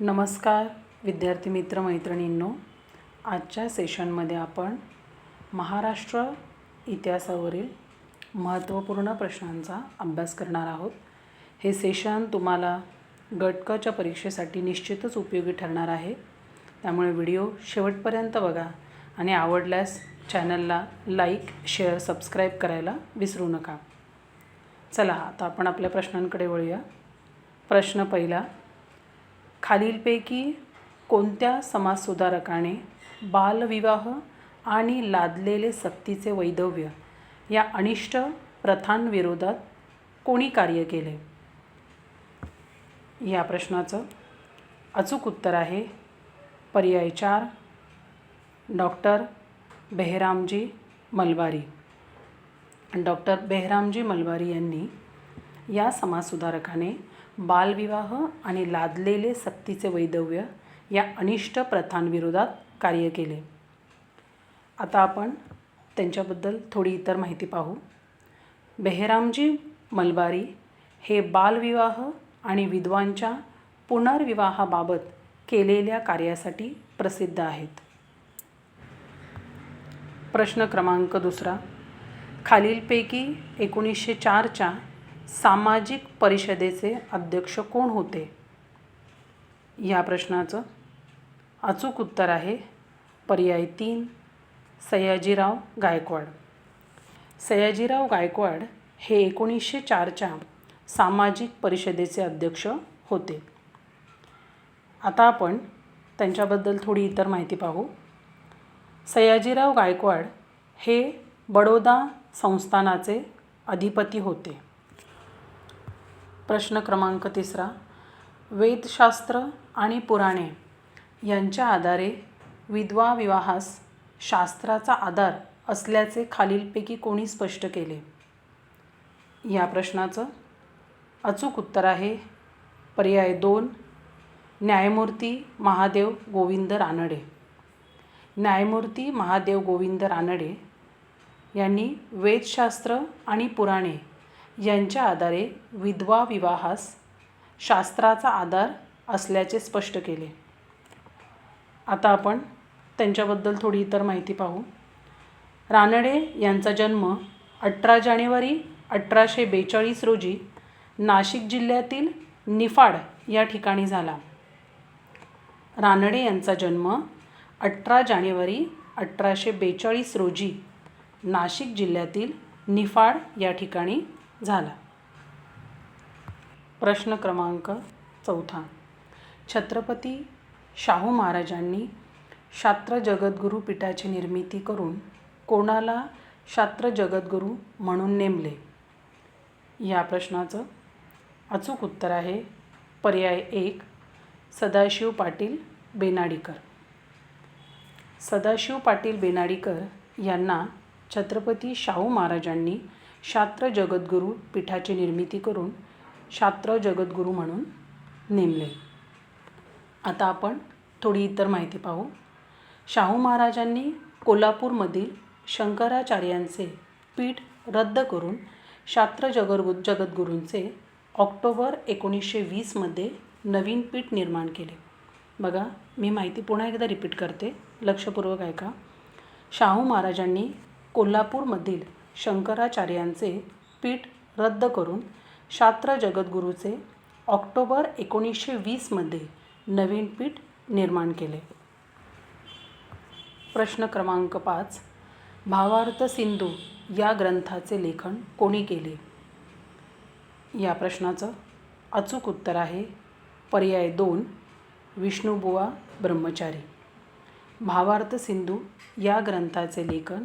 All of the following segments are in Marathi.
नमस्कार विद्यार्थी मित्र मैत्रिणींनो. आजच्या सेशनमध्ये आपण महाराष्ट्र इतिहासावरील महत्त्वपूर्ण प्रश्नांचा अभ्यास करणार आहोत. हे सेशन तुम्हाला गटकच्या परीक्षेसाठी निश्चितच उपयोगी ठरणार आहे. त्यामुळे व्हिडिओ शेवटपर्यंत बघा आणि आवडल्यास चॅनलला लाईक शेअर सबस्क्राईब करायला विसरू नका. चला आता आपण आपल्या प्रश्नांकडे वळूया. प्रश्न पहिला खालीलपैकी कोणत्या समाजसुधारकाने बालविवाह आणि लादलेले सक्तीचे वैधव्य या अनिष्ट प्रथांविरोधात कोणी कार्य केले? या प्रश्नाचं अचूक उत्तर आहे पर्याय चार. डॉक्टर बेहरामजी मलबारी. डॉक्टर बेहरामजी मलबारी यांनी या समाजसुधारकाने बालविवाह आणि लादलेले सक्तीचे वैधव्य या अनिष्ट प्रथांविरोधात कार्य केले. आता आपण त्यांच्याबद्दल थोडी इतर माहिती पाहू. बेहरामजी मलबारी हे बालविवाह आणि विधवांच्या पुनर्विवाहाबाबत केलेल्या कार्यासाठी प्रसिद्ध आहेत. प्रश्न क्रमांक दुसरा. खालीलपैकी एकोणीसशे चारच्या सामाजिक परिषदेचे अध्यक्ष कोण होते? या प्रश्नाचं अचूक उत्तर आहे पर्याय तीन सयाजीराव गायकवाड. सयाजीराव गायकवाड हे एकोणीसशे चारच्या सामाजिक परिषदेचे अध्यक्ष होते. आता आपण त्यांच्याबद्दल थोडी इतर माहिती पाहू. सयाजीराव गायकवाड हे बडोदा संस्थानाचे अधिपती होते. प्रश्न क्रमांक तिसरा वेदशास्त्र आणि पुराणे यांच्या आधारे विधवा विवाहास शास्त्राचा आधार असल्याचे खालीलपैकी कोणी स्पष्ट केले? या प्रश्नाचं अचूक उत्तर आहे पर्याय दोन न्यायमूर्ती महादेव गोविंद रानडे. न्यायमूर्ती महादेव गोविंद रानडे यांनी वेदशास्त्र आणि पुराणे यांच्या आधारे विधवा विवाहास शास्त्राचा आधार असल्याचे स्पष्ट केले. आता आपण त्यांच्याबद्दल थोडी इतर माहिती पाहू. रानडे यांचा जन्म अठरा जानेवारी अठराशे बेचाळीस रोजी नाशिक जिल्ह्यातील निफाड या ठिकाणी झाला. रानडे यांचा जन्म अठरा जानेवारी अठराशे बेचाळीस रोजी नाशिक जिल्ह्यातील निफाड या ठिकाणी झाला. प्रश्न क्रमांक चौथा. छत्रपती शाहू महाराजांनी शास्त्र जगद्गुरू पीठाची निर्मिती करून कोणाला शास्त्र जगद्गुरू म्हणून नेमले? या प्रश्नाचं अचूक उत्तर आहे पर्याय एक सदाशिव पाटील बेनाडीकर. सदाशिव पाटील बेनाडीकर यांना छत्रपती शाहू महाराजांनी शास्त्र जगद्गुरू पीठाची निर्मिती करून शास्त्र जगद्गुरू म्हणून नेमले. आता आपण थोडी इतर माहिती पाहू. शाहू महाराजांनी कोल्हापूरमधील शंकराचार्यांचे पीठ रद्द करून शास्त्र जगद्गु जगद्गुरूंचे ऑक्टोबर एकोणीसशे वीसमध्ये नवीन पीठ निर्माण केले. बघा मी माहिती पुन्हा एकदा रिपीट करते. लक्षपूर्वक ऐका. शाहू महाराजांनी कोल्हापूरमधील शंकराचार्यांचे पीठ रद्द करून शास्त्र जगद्गुरूचे ऑक्टोबर एकोणीसशे वीसमध्ये नवीन पीठ निर्माण केले. प्रश्न क्रमांक पाच. भावार्थ सिंधू या ग्रंथाचे लेखन कोणी केले? या प्रश्नाचं अचूक उत्तर आहे पर्याय दोन विष्णुबुवा ब्रह्मचारी. भावार्थ सिंधू या ग्रंथाचे लेखन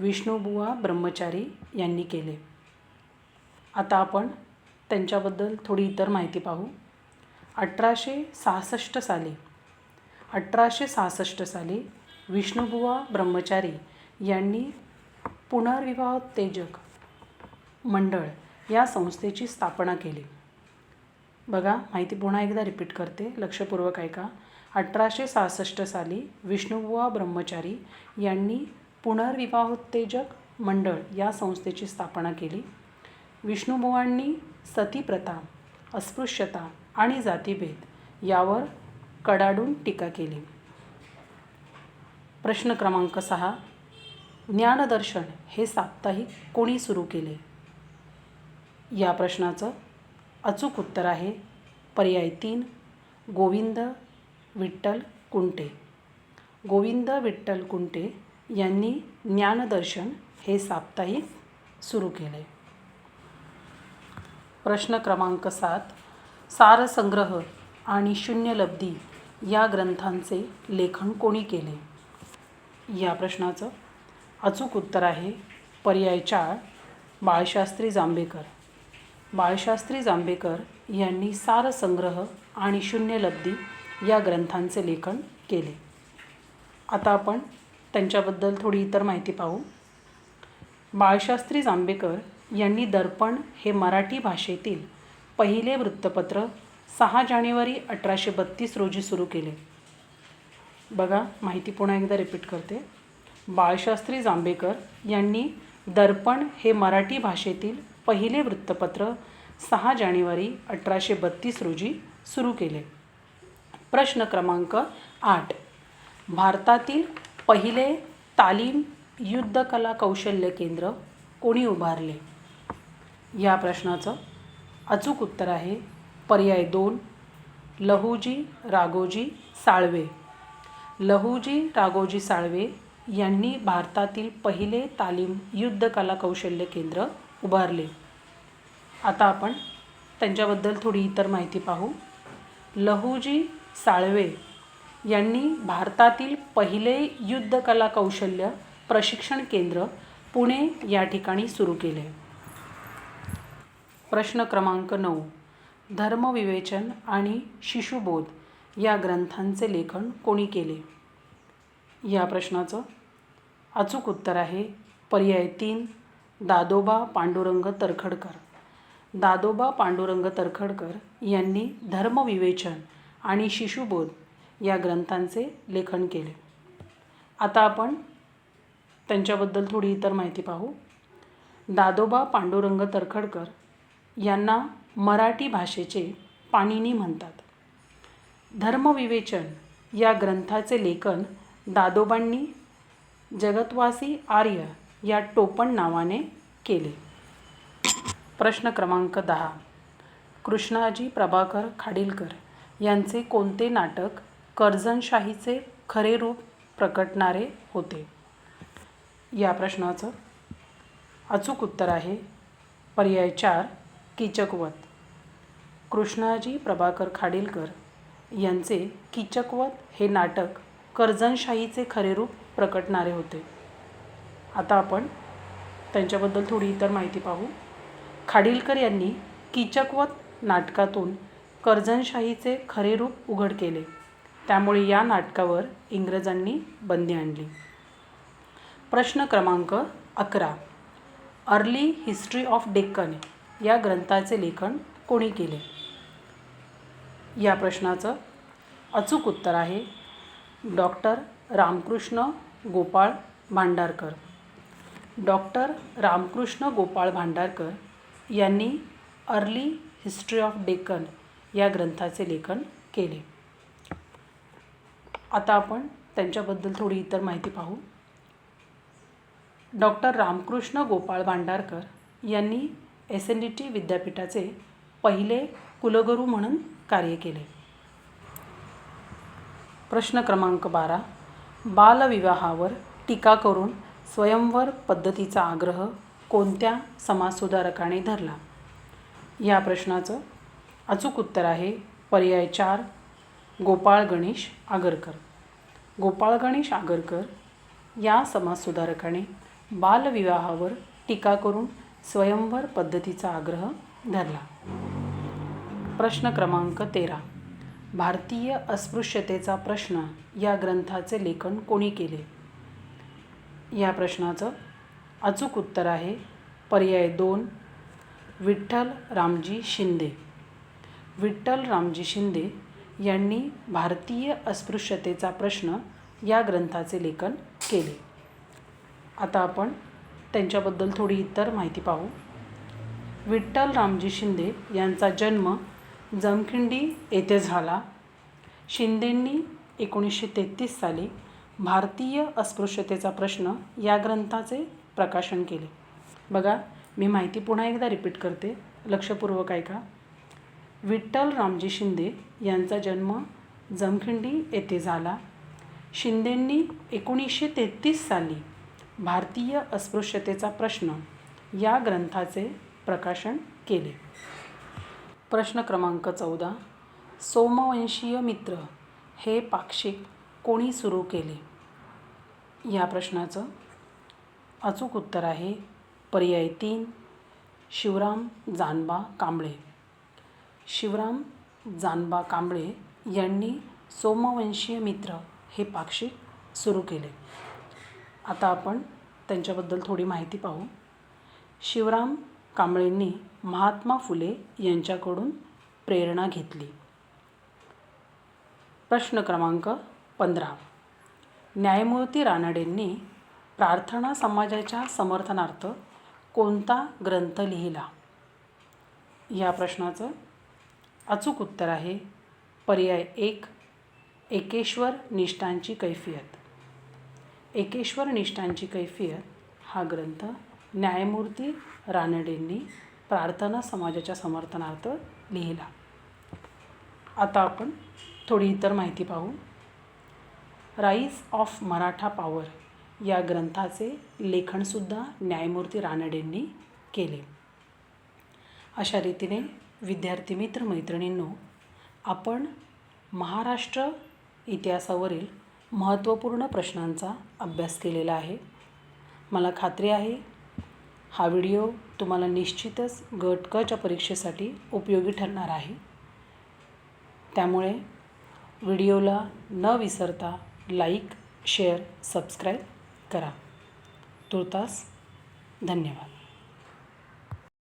विष्णुबुवा ब्रह्मचारी यांनी केले. आता आपण त्यांच्याबद्दल थोडी इतर माहिती पाहू. अठराशे सहासष्ट साली अठराशे सहासष्ट साली विष्णुबुवा ब्रह्मचारी यांनी पुनर्विवाह उत्तेजक मंडळ या संस्थेची स्थापना केली. बघा माहिती पुन्हा एकदा रिपीट करते लक्षपूर्वक ऐका. अठराशे सहासष्ट साली विष्णुबुवा ब्रह्मचारी यांनी पुनर्विवाहोत्तेजक मंडळ या संस्थेची स्थापना केली. विष्णुबुवांनी सतीप्रथा अस्पृश्यता आणि जातीभेद यावर कडाडून टीका केली. प्रश्न क्रमांक सहा ज्ञानदर्शन हे साप्ताहिक कोणी सुरू केले? या प्रश्नाचं अचूक उत्तर आहे पर्याय तीन गोविंद विठ्ठल कुंटे. गोविंद विठ्ठल कुंटे यांनी ज्ञानदर्शन हे साप्ताहिक सुरू केले. प्रश्न क्रमांक सात सारसंग्रह आणि शून्यलब्धी या ग्रंथांचे लेखन कोणी केले? या प्रश्नाचं अचूक उत्तर आहे पर्याय चार बाळशास्त्री जांभेकर. बाळशास्त्री जांभेकर यांनी सारसंग्रह आणि शून्यलब्धी या ग्रंथांचे लेखन केले. आता आपण त्यांच्याबद्दल थोडी इतर माहिती पाहू. बाळशास्त्री जांभेकर यांनी दर्पण हे मराठी भाषेतील पहिले वृत्तपत्र सहा जानेवारी अठराशे बत्तीस रोजी सुरू केले. बघा माहिती पुन्हा एकदा रिपीट करते. बाळशास्त्री जांभेकर यांनी दर्पण हे मराठी भाषेतील पहिले वृत्तपत्र सहा जानेवारी अठराशे बत्तीस रोजी सुरू केले. प्रश्न क्रमांक आठ. भारतातील पहिले तालीम युद्धकला कौशल्य केंद्र कोणी उभारले? या प्रश्नाचं अचूक उत्तर आहे पर्याय दोन लहूजी राघोजी साळवे. लहूजी राघोजी साळवे यांनी भारतातील पहिले तालीम युद्धकला कौशल्य केंद्र उभारले. आता आपण त्यांच्याबद्दल थोडी इतर माहिती पाहू. लहुजी साळवे यांनी भारतातील पहिले युद्धकला कौशल्य प्रशिक्षण केंद्र पुणे या ठिकाणी सुरू केले. प्रश्न क्रमांक नऊ धर्मविवेचन आणि शिशुबोध या ग्रंथांचे लेखन कोणी केले? या प्रश्नाचं अचूक उत्तर आहे पर्याय तीन दादोबा पांडुरंग तरखडकर. दादोबा पांडुरंग तरखडकर यांनी धर्मविवेचन आणि शिशुबोध या ग्रंथांचे लेखन केले. आता आपण त्यांच्याबद्दल थोडी इतर माहिती पाहू. दादोबा पांडुरंग तरखडकर यांना मराठी भाषेचे पाणिनी म्हणतात. धर्मविवेचन या ग्रंथाचे लेखन दादोबांनी जगतवासी आर्य या टोपण नावाने केले. प्रश्न क्रमांक दहा. कृष्णाजी प्रभाकर खाडीलकर यांचे कोणते नाटक कर्जनशाहीचे खरे रूप प्रकटणारे होते. या प्रश्नाचं अचूक उत्तर आहे. पर्याय चार किचकवत. कृष्णाजी प्रभाकर खाडीलकर यांचे किचकवत हे नाटक कर्जनशाहीचे खरे रूप प्रकटणारे होते. आता आपण त्यांच्याबद्दल थोडी इतर माहिती पाहू. खाडीलकर यांनी किचकवत नाटकातून कर्जनशाहीचे खरे रूप उघड केले. त्यामुळे या नाटकावर इंग्रजांनी बंदी आणली. प्रश्न क्रमांक अकरा. अर्ली हिस्ट्री ऑफ डेक्कन या ग्रंथाचे लेखन कोणी केले? या प्रश्नाचं अचूक उत्तर आहे डॉक्टर रामकृष्ण गोपाळ भांडारकर. डॉक्टर रामकृष्ण गोपाळ भांडारकर यांनी अर्ली हिस्ट्री ऑफ डेक्कन या ग्रंथाचे लेखन केले. आता आपण त्यांच्याबद्दल थोडी इतर माहिती पाहू. डॉक्टर रामकृष्ण गोपाळ भांडारकर यांनी एस एन डी टी विद्यापीठाचे पहिले कुलगुरू म्हणून कार्य केले. प्रश्न क्रमांक बारा. बालविवाहावर टीका करून स्वयंवर पद्धतीचा आग्रह कोणत्या समाजसुधारकाने धरला? या प्रश्नाचं अचूक उत्तर आहे पर्याय चार गोपाळ गणेश आगरकर. गोपाळ गणेश आगरकर या समाजसुधारकाने बालविवाहावर टीका करून स्वयंवर पद्धतीचा आग्रह धरला. प्रश्न क्रमांक तेरा. भारतीय अस्पृश्यतेचा प्रश्न या ग्रंथाचे लेखन कोणी केले? या प्रश्नाचं अचूक उत्तर आहे पर्याय दोन विठ्ठल रामजी शिंदे. विठ्ठल रामजी शिंदे यांनी भारतीय अस्पृश्यतेचा प्रश्न या ग्रंथाचे लेखन केले. आता आपण त्यांच्याबद्दल थोडी इतर माहिती पाहू. विठ्ठल रामजी शिंदे यांचा जन्म जमखिंडी येथे झाला. शिंदेंनी एकोणीसशे तेहतीस साली भारतीय अस्पृश्यतेचा प्रश्न या ग्रंथाचे प्रकाशन केले. बघा मी माहिती पुन्हा एकदा रिपीट करते. लक्षपूर्वक ऐका. विठ्ठल रामजी शिंदे यांचा जन्म जमखिंडी येथे झाला. शिंदेंनी एकोणीसशे तेहतीस साली भारतीय अस्पृश्यतेचा प्रश्न या ग्रंथाचे प्रकाशन केले. प्रश्न क्रमांक चौदा. सोमवंशीय मित्र हे पाक्षिक कोणी सुरू केले? या प्रश्नाचं अचूक उत्तर आहे पर्याय तीन शिवराम जानबा कांबळे. शिवराम जानबा कांबळे यांनी सोमवंशीय मित्र हे पाक्षिक सुरू केले. आता आपण त्यांच्याबद्दल थोडी माहिती पाहू. शिवराम कांबळेंनी महात्मा फुले यांच्याकडून प्रेरणा घेतली. प्रश्न क्रमांक पंधरा. न्यायमूर्ती रानडेंनी प्रार्थना समाजाच्या समर्थनार्थ कोणता ग्रंथ लिहिला? या प्रश्नाचं अचूक उत्तर आहे. पर्याय एक एकेश्वर निष्ठांची कैफियत. एकेश्वर निष्ठांची कैफियत हा ग्रंथ न्यायमूर्ती रानडेंनी प्रार्थना समाजाच्या समर्थनार्थ लिहिला. आता आपण थोडी इतर माहिती पाहू. राईज ऑफ मराठा पॉवर या ग्रंथाचे लेखनसुद्धा न्यायमूर्ती रानडेंनी केले. अशा रीतीने विद्यार्थी मित्र मैत्रिणींनो आपण महाराष्ट्र इतिहासावरील महत्त्वपूर्ण प्रश्नांचा अभ्यास केलेला आहे. मला खात्री आहे हा व्हिडिओ तुम्हाला निश्चितच गट कच्या परीक्षेसाठी उपयोगी ठरणार आहे. त्यामुळे व्हिडिओला न विसरता लाईक शेअर सबस्क्राईब करा. तुर्तास धन्यवाद.